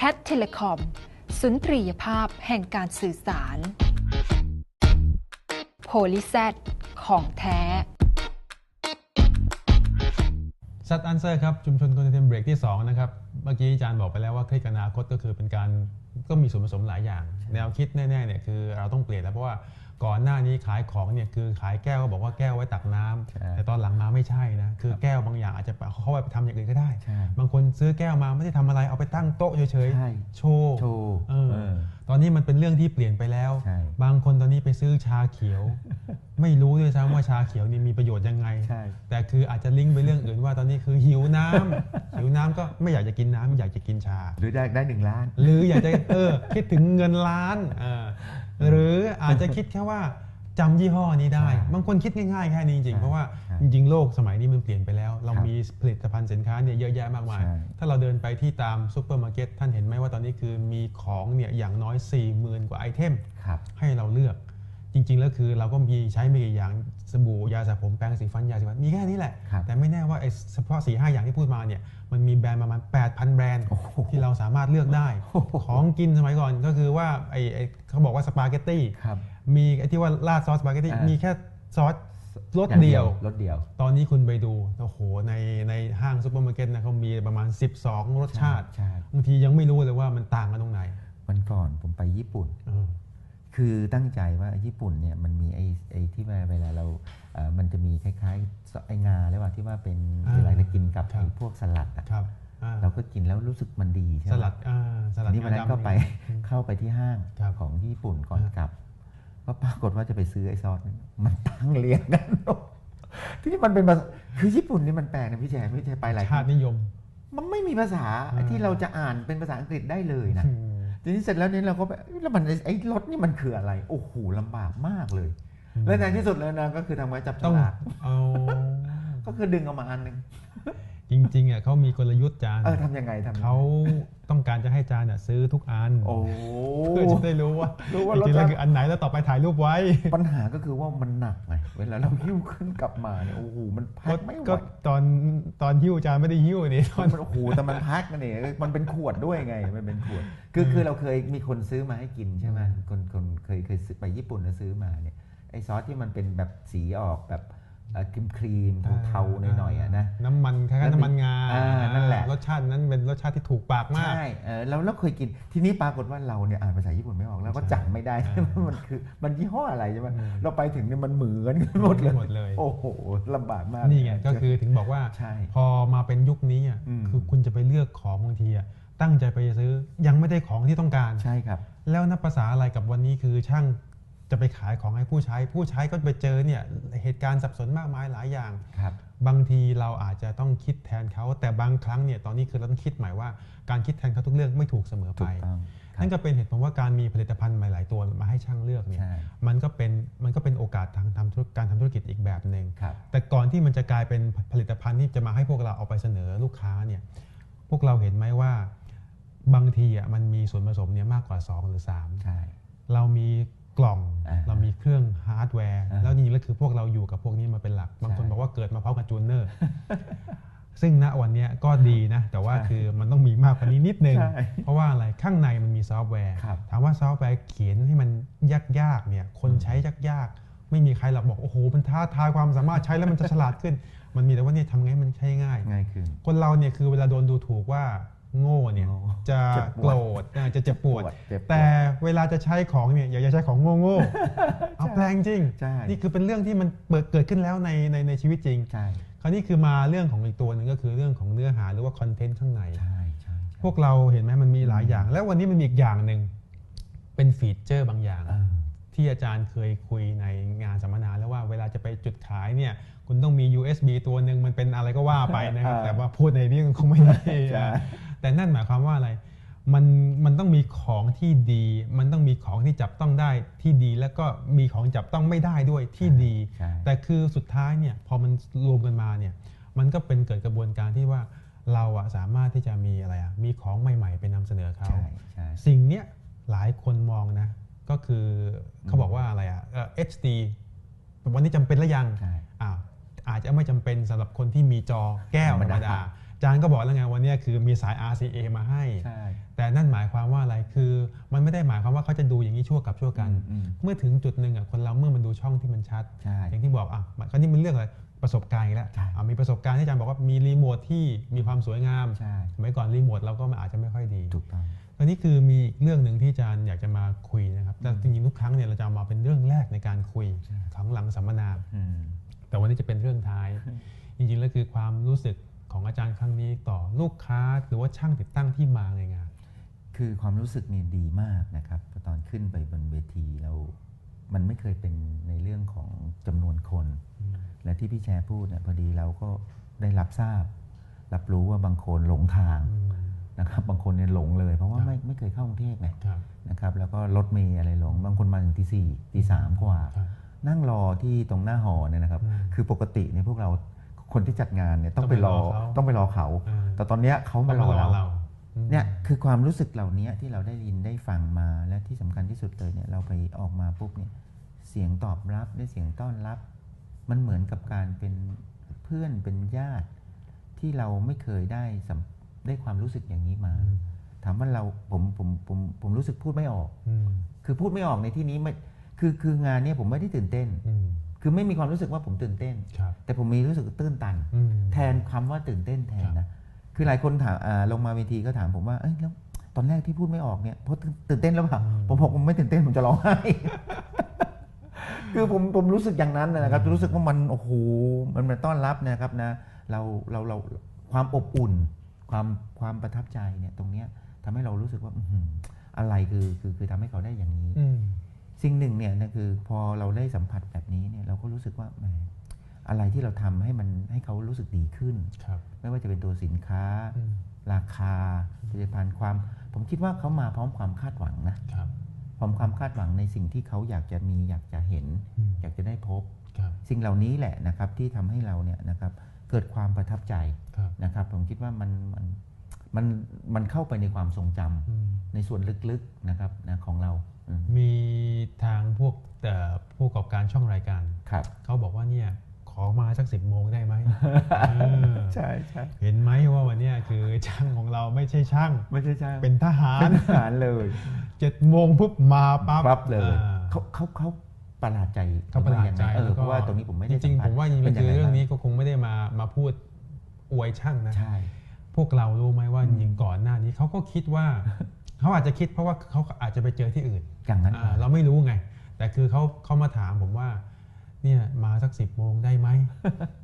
แคทเทเลคอมสุนทรียภาพแห่งการสื่อสารโพลิเซตของแท้ซัดอันเซอร์ครับ ชุมชนคอนเทนเบรกที่ 2 นะครับ เมื่อกี้อาจารย์บอกไปแล้วว่าคลิกอนาคตก็คือเป็นการ ก็มีส่วนผสมหลายอย่าง แนวคิดแน่ๆเนี่ยคือเราต้องเปลี่ยนแล้วเพราะว่าก่อนหน้านี้ขายของเนี่ยคือขายแก้วก็บอกว่าแก้วไว้ตักน้ำใช่แต่ตอนหลังมาไม่ใช่นะคือแก้วบางอย่างอาจจะเขาเอาไปทำอย่างอื่นก็ได้ใช่บางคนซื้อแก้วมาไม่ได้ทำอะไรเอาไปตั้งโต๊ะเฉยใช่ๆโชว์ โชว์เออเออตอนนี้มันเป็นเรื่องที่เปลี่ยนไปแล้ว ใช่บางคนตอนนี้ไปซื้อชาเขียว ไม่รู้ด้วยซ้ำว่าชาเขียวนี่มีประโยชน์ยังไง ใช่ แต่คืออาจจะลิงก์ไปเรื่องอื่นว่าตอนนี้คือหิวน้ำ หิวน้ำก็ไม่อยากจะกินน้ำอยากจะกินชา หรือได้ได้หนึ่งล้าน หรืออยากจะเออคิดถึงเงินล้านเออหรืออาจจะคิดแค่ว่าจำยี่ห้อนี้ได้ ใช่บางคนคิดง่ายๆแค่นี้จริงใช่ๆเพราะว่าใช่ จริงๆ โลกสมัยนี้มันเปลี่ยนไปแล้ว เราครับมีผลิตภัณฑ์สินค้าเนี่ยเยอะแยะมากมายใช่ถ้าเราเดินไปที่ตามซูเปอร์มาร์เก็ตท่านเห็นไหมว่าตอนนี้คือมีของเนี่ยอย่างน้อย 4 0,000 กว่าไอเทมครับให้เราเลือก จริงๆ แล้วคือเราก็มีใช้ไม่กี่อย่างสบู่ยาสระผมแปรงสีฟันยาสีฟันมีแค่นี้แหละครับแต่ไม่แน่ว่าไอ้เฉพาะ4ีหอย่างที่พูดมาเนี่ยมันมีแบรนด์ประมาณ 8,000 แบรนด์โอ้โหที่เราสามารถเลือกได้โอ้โหของกินสมัยก่อนก็คือว่าไอ้ไอ้เขาบอกว่าสปาเกตตี้ครับมีไอ้ที่ว่าราดซอสสปาเกตตี้อ่ามีมีแค่ซอส รสอย่างเดียว รถเดียว ตอนนี้คุณไปดูโอ้โหในในห้างซูเปอร์มาร์เก็ตนะเขามีประมาณ 12 รสชาติใช่บางทียังไม่รู้เลยว่ามันต่างกันตรงไหนวันก่อนผมไปญี่ปุ่นเออคือตั้งใจว่าญี่ปุ่นเนี่ยมันมีไอ้ไอ้ที่เวลาเราเอ่อมันจะมีคล้ายๆไอ้งาหรือว่าที่ว่าเป็นอ่าเวลาเรากินกับครับไอ้พวกสลัดอะครับอ่าเราก็กินแล้วรู้สึกมันดีใช่ไหสมลัดอ่าสลัดทีนี้วันนั้นงาดำก็ไปอืมเข้าไปที่ห้างครับของญี่ปุ่นก่อนครับกลับ ก็ปรากฏว่าจะไปซื้อไอ้ซอสนั้นมันตั้งเรียงกันที่มันเป็นภาษาคือญี่ปุ่นนี่มันแปลกนะพี่แจ๊พี่แจ๊ไปหลายชาตินิยม มันไม่มีภาษาอ่าที่เราจะอ่านเป็นภาษาอังกฤษได้เลยนะอืมทีนี้เสร็จแล้วเนี่ยเราก็แบบเอ้ยแล้วมันไอ้รถนี่มันคืออะไร โอ้โหลำบากมากเลย และในที่สุดแล้วนะก็คือทำไว้จับฉต้องลากเอาก็คือดึงออกมาอันหนึง จริงๆอะเขามีกลยุทธ์จานเออทำยังไงทำยังไง เขาต้องการจะให้จานอะซื้อทุกอันโอ้ เพื่อจะได้รู้ว่ารู้ว่าจรสริงๆแล้ชาวติ คืออันไหนแล้วต่อไปถ่ายรูปไว้ ปัญหาก็คือว่ามันหนักไงเวลาเราหิ้วขึ้นกลับมาเนี่ยโอ้โหมันแพ็คไม่ไหวก็ตอนตอนหิ้วจานไม่ได้หิ้วนี่ตอน มันโอ้โหแต่มันแพ็คกันเนี่ยมันเป็นขวดด้วยไงมันเป็นขวด คือคือเราเคยมีคนซื้อมาให้กินใช่ไหมคนคนเคยเคยซื้อไปญี่ปุ่นแล้วซื้อมาเนี่ยไอ้ซอสที่มันเป็นแบบสีออกแบบ ครีมครีมๆเทาๆหน่อยๆอะนะน้ำมันคล้ายๆน้ำมันงาอ่านั่นแหละรสชาตินั้นเป็นรสชาติที่ถูกปากมากใช่เออเราเราเคยกินทีนี้ปรากฏว่าเราเนี่ยอ่านภาษาญี่ปุ่นไม่ออกแล้วก็ใช่จำไม่ได้ใช่ว่ามันคือมันยี่ห้ออะไรใช่ไหมอืมเราไปถึงเนี่ยมันเหมือนกันหมดเลยหมดเลยโอ้โหลำบากมากนี่ไงก็คือถึงบอกว่าใช่พอมาเป็นยุคนี้อะอืมคือคุณจะไปเลือกของบางทีอะตั้งใจไปซื้อยังไม่ได้ของที่ต้องการใช่ครับ แล้วนับภาษาอะไรกับวันนี้คือช่าง จะไปขายของให้ผู้ใช้ ผู้ใช้ก็ไปเจอเนี่ยเหตุการณ์สับสนมากมายหลายอย่างครับบางทีเราอาจจะต้องคิดแทนเขา แต่บางครั้งเนี่ยตอนนี้คือเราต้องคิดใหม่ว่าการคิดแทนเขาทุกเรื่องไม่ถูกเสมอถูไปกต้องครับนั่นก็เป็นเหตุผลว่าการมีผลิตภัณฑ์ใหม่หลายตัวมาให้ช่างเลือกเนี่ยใช่มันก็เป็นมันก็เป็นโอกาสทางทำธุรการทำธุรกิจอีกแบบหนึ่งครับแต่ก่อนที่มันจะกลายเป็นผลิตภัณฑ์ที่จะมาให้พวกเราเอาไปเสนอลูกค้าเนี่ยพวกเราเห็นไหมว่าบางทีอะมันมีส่วนผสมเนี่ยมากกว่า 2 หรือ3ใช่เรามี กล่องอ่าเรามีเครื่องฮาร์ดแวร์อ่าแล้วจริงๆแล้วคือพวกเราอยู่กับพวกนี้มาเป็นหลัก บางคนใช่บอกว่าเกิดมาพร้อมกับจูเนอร์ ซึ่งณวันเนี้ยก็ดีนะ แต่ว่าใช่คือมันต้องมีมากกว่านี้นิดนึงใช่เพราะว่าอะไรข้างในมันมีซอฟต์แวร์ครับถามว่าซอฟต์แวร์เขียนให้มันยากๆเนี่ยคนใช้ยากๆ ไม่มีใครหรอกบอกโอ้โหมันท้าทายความสามารถใช้แล้วมันจะฉลาดขึ้น มันมีแต่ว่าเนี่ยทำไงให้มันใช้ง่าย ง่ายขึ้น คนเราเนี่ยคือเวลาโดนดูถูกว่า โง่เนี่ยโง่จะเจ็บปวดโกรธอ่าจะเจ็บปวดเจ็บปวด แต่เวลาจะใช้ของเนี่ยอย่าจะใช้ของโง่ๆเอาแปลงจริงใช่นี่คือเป็นเรื่องที่มันเปิดเกิดขึ้นแล้วในในในชีวิตจริงใช่คราวนี้คือมาเรื่องของอีกตัวหนึ่งก็คือเรื่องของเนื้อหาหรือว่าคอนเทนต์ข้างในใช่ใช่พวกเราเห็นไหมมันมีหลายอย่าง แล้ววันนี้มันมีอีกอย่างหนึ่งเป็นฟีเจอร์บางอย่างเออที่อาจารย์เคยคุยในงานสัมมนาแล้วว่าเวลาจะไปจุดขายเนี่ยคุณต้องมี USB ตัวหนึ่งมันเป็นอะไรก็ว่าไปนะครับอ่าแต่ว่าพูดในนี้มันคงไม่ได้ใช่ แต่นั่นหมายความว่าอะไร มันมันต้องมีของที่ดี มันต้องมีของที่จับต้องได้ที่ดี แล้วก็มีของจับต้องไม่ได้ด้วยที่ดี ใช่ แต่คือสุดท้ายเนี่ยพอมันรวมกันมาเนี่ยมันก็เป็นเกิดกระบวนการที่ว่าเราอะสามารถที่จะมีอะไรอะมีของใหม่ๆไปนำเสนอเขา ใช่ใช่ สิ่งเนี้ยหลายคนมองนะ ก็คือเขาบอกว่าอะไรอะเอ่อ HD วันนี้จำเป็นหรือยังใช่อ้าวอาจจะไม่จำเป็นสำหรับคนที่มีจอแก้วธรรมธรรมดาดาอา จารย์ก็บอกแล้วไงวันเนี้ยคือมีสาย RCA มาให้ใช่แต่นั่นหมายความว่าอะไรคือมันไม่ได้หมายความว่าเขาจะดูอย่างนี้ชั่วกับชั่วกันอืมเมื่อถึงจุดหนึ่งอะคนเราเมื่อมันดูช่องที่มันชัดใช่อย่างที่บอกอะมันก็นี่มันเรื่องอะไรประสบการณ์อีกแล้วใช่อะมีประสบการณ์ที่อาจารย์บอกว่ามีรีโมทที่มีความสวยงามใช่สมัยก่อนรีโมทเราก็อาจจะไม่ค่อยดีถูกต้องตอนนี้คือมีอีกเรื่องหนึ่งที่อาจารย์อยากจะมาคุยนะครับแต่จริงๆทุกครั้งเนี่ยเราจะเอามาเป็นเรื่องแรกในการคุยใช่ของหลังสัมมนาอืมแต่วันนี้จะเป็นเรื่องท้าย จริงๆแล้วคือความรู้สึก ของอาจารย์ครั้งนี้ต่อลูกค้าหรือว่าช่างติดตั้งที่มาในงาน คือความรู้สึกเนี่ยดีมากนะครับตอนขึ้นไปบนเวทีแล้วมันไม่เคยเป็นในเรื่องของจำนวนคน และที่พี่แชร์พูดเนี่ยพอดีเราก็ได้รับทราบ รับรู้ว่าบางคนหลงทางอืมนะครับบางคนเนี่ยหลงเลย เพราะว่าครับไม่ไม่เคยเข้ากรุงเทพไงครับนะครับแล้วก็รถเมย์อะไรหลง บางคนมาถึงที่สี่ตีสามกว่าครับนั่งรอที่ตรงหน้าหอเนี่ยนะครับอืมคือปกติเนี่ยพวกเรา คนที่จัดงานเนี่ยต้องไปรอต้ต้อองงไปไปรรออเขาเขาเออแต่ตอนเนี้ยเขามารอเราอืมเนี่ยคือความรู้สึกเหล่านี้ที่เราได้ยินได้ฟังมาและที่สำคัญที่สุดเลยเนี่ยเราไปออกมาปุ๊บเนี่ยเสียงตอบรับได้เสียงต้อนรับ มันเหมือนกับการเป็นเพื่อนเป็นญาติ ที่เราไม่เคยได้สัมได้ความรู้สึกอย่างนี้มาอืมถามว่าเราผมผมผมผมรู้สึกพูดไม่ออกอืมคือพูดไม่ออกในที่นี้ไม่คือคืองานเนี้ผมไม่ได้ตื่นเต้นอืม คือไม่มีความรู้สึกว่าผมตื่นเต้น ครับ แต่ผมมีรู้สึกตื้นตัน อืม แทนคำว่าตื่นเต้นแทนครับนะ คือหลายคนถามอ่าลงมาเวทีก็ถามผมว่า เอ้ยแล้วตอนแรกที่พูดไม่ออกเนี่ยเพราะตื่นตื่นเต้นแล้วเปล่า ผมบอกผมไม่ตื่นเต้นผมจะร้องไห้ คือผมผมรู้สึกอย่างนั้นนะครับ รู้สึกว่ามันโอ้โหมันมาต้อนรับนะครับนะ เราเราเราความอบอุ่น ความความประทับใจเนี่ยตรงเนี้ยทำให้เรารู้สึกว่าอื้อหืออะไรคือคือคือทำให้เขาได้อย่างนี้ อืม สิ่งหนึ่งเนี่ยนะคือพอเราได้สัมผัสแบบนี้เนี่ยเราก็รู้สึกว่าแหมอะไรที่เราทำให้มันให้เขารู้สึกดีขึ้นครับไม่ว่าจะเป็นตัวสินค้าอืมราคาผลิตภัณฑ์ความ ผมคิดว่าเขามาพร้อมความคาดหวังนะครับพร้อมความคาดหวังในสิ่งที่เขาอยากจะมีอยากจะเห็นอืมอยากจะได้พบครับสิ่งเหล่านี้แหละนะครับที่ทำให้เราเนี่ยนะครับเกิดความประทับใจครับนะครับ ผมคิดว่ามันมันมันมันเข้าไปในความทรงจำอืมในส่วนลึกๆนะครับนะของเราอื มมีทางพวกแต่ผู้ประกอบการช่องรายการครับเขาบอกว่าเนี่ยขอมาสักสิบโมงได้ไหมเออใช่ใช่เห็นไหมว่าวันเนี้ยคือช่างของเราไม่ใช่ช่าง ไม่ใช่ใช่เป็นทหารเป็นทหารเลยเจ็ดโมงปุ๊บมาปั๊บปั๊บเลยอ่าเขาเขาเขาประหลาดใจเขาประหลาดใจเออแล้วเพก็ราะว่าตรงนี้ผมไม่จได้ริงสัๆผมว่าจริงๆเป็แล้วคือยัไเรื่องนี้ก็คงไม่ได้มามาพูดอวยช่างนะใช่พวกเรารู้ไหมว่าจริงๆก่อนหน้านี้เขาก็คิดว่า เขาอาจจะคิดเพราะว่าเขาอาจจะไปเจอที่อื่นอย่างนั้นอ่าเราไม่รู้ไง แต่คือเขาเขามาถามผมว่าเนี่ยมาสักสิบโมงได้ไหม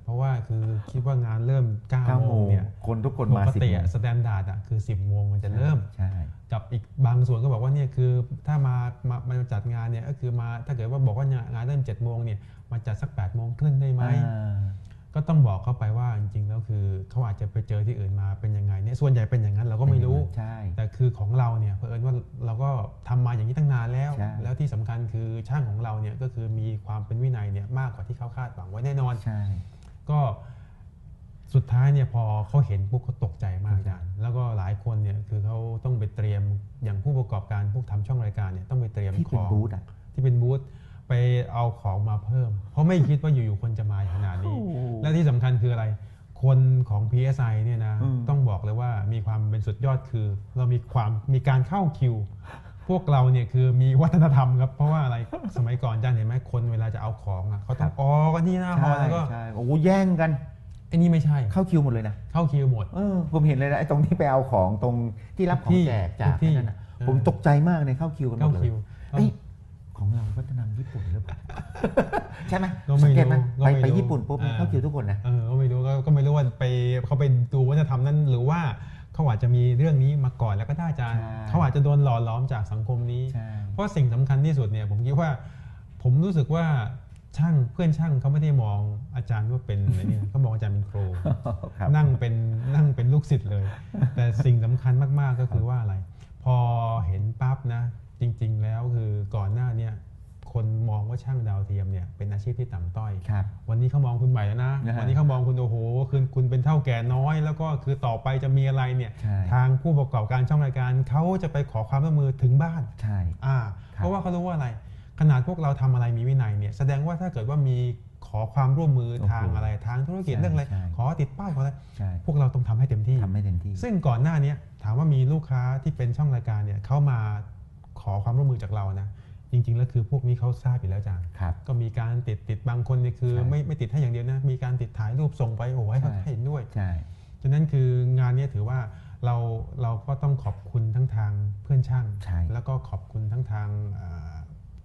เพราะว่าคือคิดว่างานเริ่ม9ก้าเก้าโมโมงงเนี่ยคนทุกคนปมากสิบติโมงสแตนดาร์ดอะคือ 10บโมงมันจะเริ่มใช่กับอีกบางส่วนก็บอกว่าเนี่ยคือถ้ามามามาจัดงานเนี่ยก็คือมาถ้าเกิดว่าบอกว่างานเริ่ม7จ็ดโมงเนี่ยมาจัดสัก8ปดโมงครึ่งได้ไหมอ่า ก็ต้องบอกเขาไปว่าจริงๆแล้วคือเขาอาจจะไปเจอที่อื่นมาเป็นยังไงเนี่ยส่วนใหญ่เป็นอย่างนั้นเราก็ไม่รู้ ใช่ แต่คือของเราเนี่ยเผอิญว่าเราก็ทำมาอย่างนี้ตั้งนานแล้ว ใช่ แล้วที่สำคัญคือช่างของเราเนี่ยก็คือมีความเป็นวินัยเนี่ยมากกว่าที่เขาคาดหวังไว้แน่นอน ใช่ ก็สุดท้ายเนี่ยพอเขาเห็นปุ๊บเขาตกใจมากอาจารย์แล้วก็หลายคนเนี่ยคือเขาต้องไปเตรียมอย่างผู้ประกอบการพวกทำช่องรายการเนี่ยต้องไปเตรียมที่ขเป็นอง บูธอะ ที่เป็นบูธ ไปเอาของมาเพิ่ม เพราะไม่คิดว่าอยู่ๆคนจะมาขนาดนี้โอ้โหและที่สำคัญคืออะไร คนของ PSI เนี่ยนะอืมต้องบอกเลยว่ามีความเป็นสุดยอดคือ เรามีความมีการเข้าคิว พวกเราเนี่ยคือมีวัฒนธรรมครับ เพราะว่าอะไรสมัยก่อนอาจารย์เห็นไหมคนเวลาจะเอาของอะเขาต้องออกันที่หน้าฮอใช่แล้วก็ใช่โอ้โหแย่งกันไอ้นี่ไม่ใช่เข้าคิวหมดเลยนะเข้าคิวหมดเออผมเห็นเลยนะไอ้ตรงที่ไปเอาของตรงที่รับขอที่งแจกจากที่นั่นนะเออผมตกใจมากเลยเข้าคิวกันหมเข้าดเลยคิวเอ้ยของเราวัฒนธรรม ญี่ปุ่นหรือเปล่าใช่ไหมก็ไม่สังเกตไหมรู้ก็ไปไม่ไปรู้ญี่ปุ่นปุ๊บอ่าเข้าคิวทุกคนนะ เออก็ไม่รู้ก็ก็ไม่รู้ว่าไปเขาไปดูวัฒนธรรมนั้น หรือว่าเขาอาจจะมีเรื่องนี้มาก่อนแล้วก็ได้อาจารย์ใช่ เขาอาจจะโดนหล่อหลอมจากสังคมนี้ ใช่ เพราะสิ่งสำคัญที่สุดเนี่ยผมคิดว่า ผมรู้สึกว่าช่างเพื่อนช่างเขาไม่ได้มองอาจารย์ว่าเป็นอะไรนี่นะเขามองอาจารย์เป็นครู ครับ นั่งเป็นนั่งเป็นลูกศิษย์เลย แต่สิ่งสำคัญมากๆก็คือว่าอะไร พอเห็นปั๊บนะ จริง ๆ แล้วคือก่อนหน้าเนี่ย คนมองว่าช่างดาวเทียมเนี่ยเป็นอาชีพที่ต่ำต้อยครับวันนี้เขามองคุณใหม่แล้วนะนะฮะวันนี้เขามองคุณโอ้โหคือคุณเป็นเท่าแก่น้อย แล้วก็คือต่อไปจะมีอะไรเนี่ยใช่ทางผู้ประกอบการช่องรายการเขาจะไปขอความร่วมมือถึงบ้านใช่อ่าครับเพราะว่าเขารู้ว่าอะไร ขนาดพวกเราทำอะไรมีวินัยเนี่ยแสดงว่าถ้าเกิดว่ามีขอความร่วมมือโอ้โหทางอะไรทางธุรกิจใช่เรื่องอะไรใช่ขอติดป้ายขออะไรใช่พวกเราต้องทำให้เต็มที่ทำให้เต็มที่ ซึ่งก่อนหน้าเนี้ยถามว่ามีลูกค้าที่เป็นช่องรายการเนี่ยเขามาขอความร่วมมือจากเรานะ จริง ๆ แล้วคือพวกนี้เขาทราบอยู่แล้วอาจารย์ครับ ก็มีการติดติดบางคนเนี่ยคือ ใช่ ไม่ไม่ติดให้อย่างเดียวนะ มีการติดถ่ายรูปส่งไปโอ้โหให้เขาใช่เห็นด้วย ใช่ ฉะนั้นคืองานเนี้ถือว่าเราเราก็ต้องขอบคุณทั้งทางเพื่อนช่าง ใช่ แล้วก็ขอบคุณทั้งทางอ่า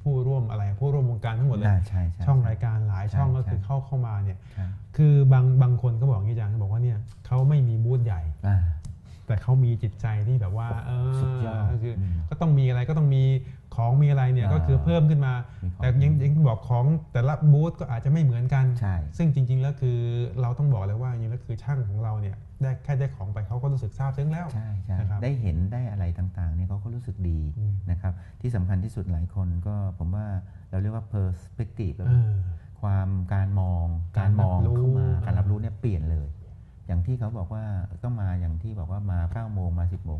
ผู้ร่วมอะไรผู้ร่วมวงการทั้งหมดเลยน่าใช่ใช่ช่องใช่รายการหลายใช่ช่องก็ใช่คือเข้าเข้ามาเนี่ยใช่คือบางบางคนก็บอกอย่างนี้อาจารย์เขาบอกว่าเนี่ยเขาไม่มีบูธใหญ่ อ่า แต่เขามีจิตใจที่แบบว่าเออสุดยอดก็คืออมก็ต้องมีอะไรก็ต้องมี ของมีอะไรเนี่ยอ่าก็คือเพิ่มขึ้นมา มีของแต่ยังยังบอกของแต่ละบูธก็อาจจะไม่เหมือนกัน ใช่ ซึ่งจริง ๆ แล้วคือเราต้องบอกเลยว่าจริงๆแล้วคือช่างของเราเนี่ยได้แค่ได้ของไปเขาก็รู้สึกซาบซึ้งแล้ว ใช่ใช่นะครับได้เห็นได้อะไรต่างๆเนี่ยเขาก็รู้สึกดีอืม นะครับที่สำคัญที่สุดหลายคนก็ผมว่าเราเรียกว่า perspective แล้วเออ ความการมองกาการรรับมองรู้เข้ามาการรับรู้เนี่ยเปลี่ยนเลย อย่างที่เขาบอกว่าต้องมาอย่างที่บอกว่ามา9ก้าโมงมา 10บโมง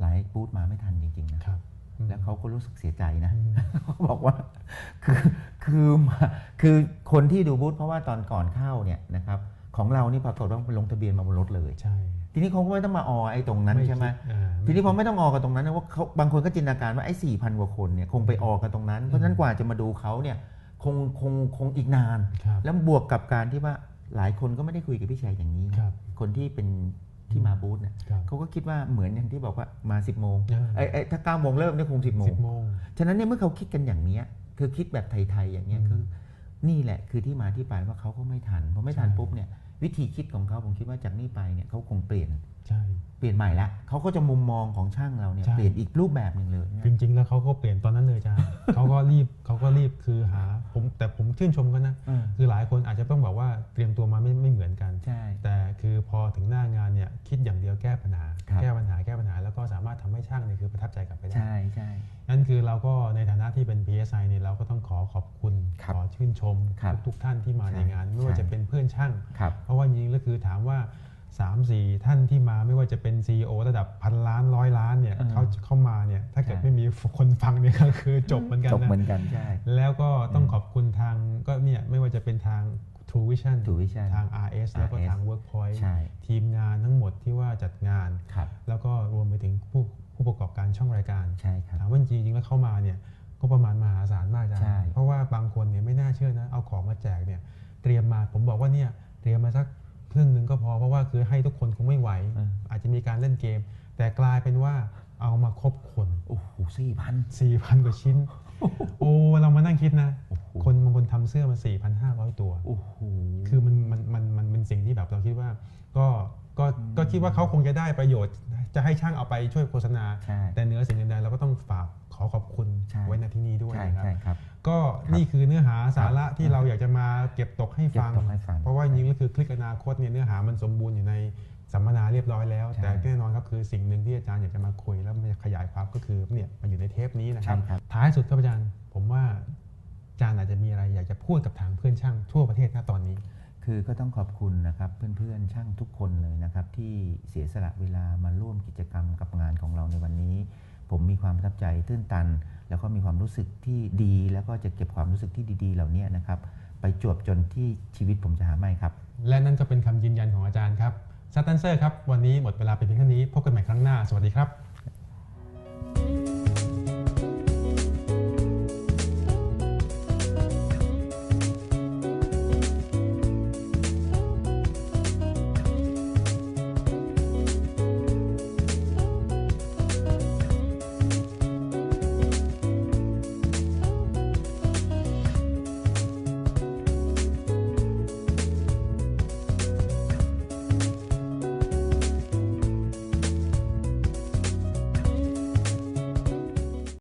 หลายบูธมาไม่ทันจริงๆนะครับอืม แล้วเขาก็รู้สึกเสียใจนะอืมเขาบอกว่าคือคือมาคือคนที่ดูบูธเพราะว่าตอนก่อนเข้าเนี่ยนะครับของเรานี่ปรากฏว่าลงทะเบียนมาบนรถเลยใช่ทีนี้เขาก็ไม่ต้องมาออไอ้ตรงนั้นใช่ไหมคิดอ่าทีนี้พอไม่ต้องออกันตรงนั้นนะว่าเขาบางคนก็จินตนาการว่าไอ้สี่พันกว่าคนเนี่ยคงไปออกันตรงนั้น เพราะฉะนั้นกว่าจะมาดูเขาเนี่ยคงคงคงอีกนานครับแล้วบวกกับการที่ว่าหลายคนก็ไม่ได้คุยกับพี่ชัยอย่างนี้นะครับคนที่เป็น ที่มาบูธเนี่ยครับเขาก็คิดว่าเหมือนอย่างที่บอกว่ามา 10บโมงอ่า ไอ้ไอ้ถ้า9ก้าโมงเริ่มเนี่ยคง 10บโมสิง บโมง ฉะนั้นเนี่ยเมื่อเขาคิดกันอย่างเนี้ยคือคิดแบบไทยๆอย่างเงี้ยอืมคือนี่แหละคือที่มาที่ไปว่าเขาก็ไม่ทันพอไม่ทันใช่ ปุ๊บเนี่ยวิธีคิดของเขาผมคิดว่าจากนี้ไปเนี่ยเขาคงเปลี่ยนใช่ เปลี่ยนใหม่ละเขาก็จะมุมมองของช่างเราเนี่ยใช่ เปลี่ยนอีกรูปแบบหนึ่งเลยนะ จริง ๆ แล้วเขาก็เปลี่ยนตอนนั้นเลยอาจารย์เขาก็รีบเขาก็รีบคือหาผมแต่ผมชื่นชมเขานะเออคือหลายคนอาจจะต้องบอกว่าเตรียมตัวมาไม่ไม่เหมือนกัน ใช่ แต่คือพอถึงหน้างานเนี่ยคิดอย่างเดียวแก้ปัญหา ครับ แก้ปัญหาแก้ปัญหาแล้วก็สามารถทำให้ช่างเนี่ยคือประทับใจกลับไปได้ ใช่ใช่ นั่นคือเราก็ในฐานะที่เป็น PSI เนี่ยเราก็ต้องขอขอบคุณ ครับขอชื่นชมครับทุกๆท่านที่มาใช่ในงาน ไม่ว่าใช่ จะเป็นเพื่อนช่าง ครับ เพราะว่าจริงๆแล้วคือถามว่า 3 4 ท่านที่มาไม่ว่าจะเป็น CEO ระดับพันล้านร้อยล้านเนี่ยเออเขาเข้ามาเนี่ยถ้าเกิดใช่ไม่มีคนฟังเนี่ยก็คือจบเหมือนกันจบเหมือนะนกันใช่แล้วก็ต้องขอบคุณทางก็เนี่ยไม่ว่าจะเป็นทาง True Vision True Vision ทาง RS แล้วก็ RS ทาง Workpoint ใช่ทีมงานทั้งหมดที่ว่าจัดงานครับแล้วก็รวมไปถึงผู้ผู้ประกอบการช่องรายการใช่ครับถามว่าจริงๆแล้วเข้ามาเนี่ยก็ประมาณมหาศาลมากจ้ะใช่เพราะว่าบางคนเนี่ยไม่น่าเชื่อนะเอาของมาแจกเนี่ยเตรียมมาผมบอกว่าเนี่ยเตรียมมาสัก ครึ่งหนึ่งก็พอเพราะว่าคือให้ทุกคนคงไม่ไหวเอออาจจะมีการเล่นเกม แต่กลายเป็นว่าเอามาครบคนโอ้โหสี่พัน4,000กว่าชิ้น โอ้เรามานั่งคิดนะโอ้โหคนบางคนทำเสื้อมา4,500ตัวโอ้โหคือมันมันมันมันเป็นสิ่งที่แบบเราคิดว่า ก็ก็ก็คิดว่าเขาคงจะได้ประโยชน์ จะให้ช่างเอาไปช่วยโฆษณาใช่แต่เหนือสิ่งอื่นใดเราก็ต้องฝากขอขอบคุณใช่ไว้ในที่นี้ด้วยใช่นะครับใช่ครับ ก็นี่คือเนื้อหาสาระที่เราอยากจะมาเก็บตกให้ฟัง เก็บตกให้ฟัง เพราะว่าจริงๆก็คือคลิกอนาคตเนี่ยเนื้อหามันสมบูรณ์อยู่ในสัมมนาเรียบร้อยแล้ว ใช่ แต่แน่นอนครับคือสิ่งหนึ่งที่อาจารย์อยากจะมาคุยแล้วมันจะขยายความก็คือเนี่ยมันอยู่ในเทปนี้นะครับใช่ครับท้ายสุดครับอาจารย์ ผมว่าอาจารย์อาจจะมีอะไรอยากจะพูดกับทางเพื่อนช่างทั่วประเทศณตอนนี้ คือก็ต้องขอบคุณนะครับเพื่อนๆช่างทุกคนเลยนะครับที่เสียสละเวลามาร่วมกิจกรรมกับงานของเราในวันนี้ ผมมีความประทับใจตื้นตัน แล้วก็มีความรู้สึกที่ดี แล้วก็จะเก็บความรู้สึกที่ดีๆ เหล่านี้นะครับไปจวบจนที่ชีวิตผมจะหาไม่ครับ และนั่นก็เป็นคำยืนยันของอาจารย์ครับซัตตันเซอร์ครับ วันนี้หมดเวลาไปเพียงเท่านี้ พบกันใหม่ครั้งหน้า สวัสดีครับ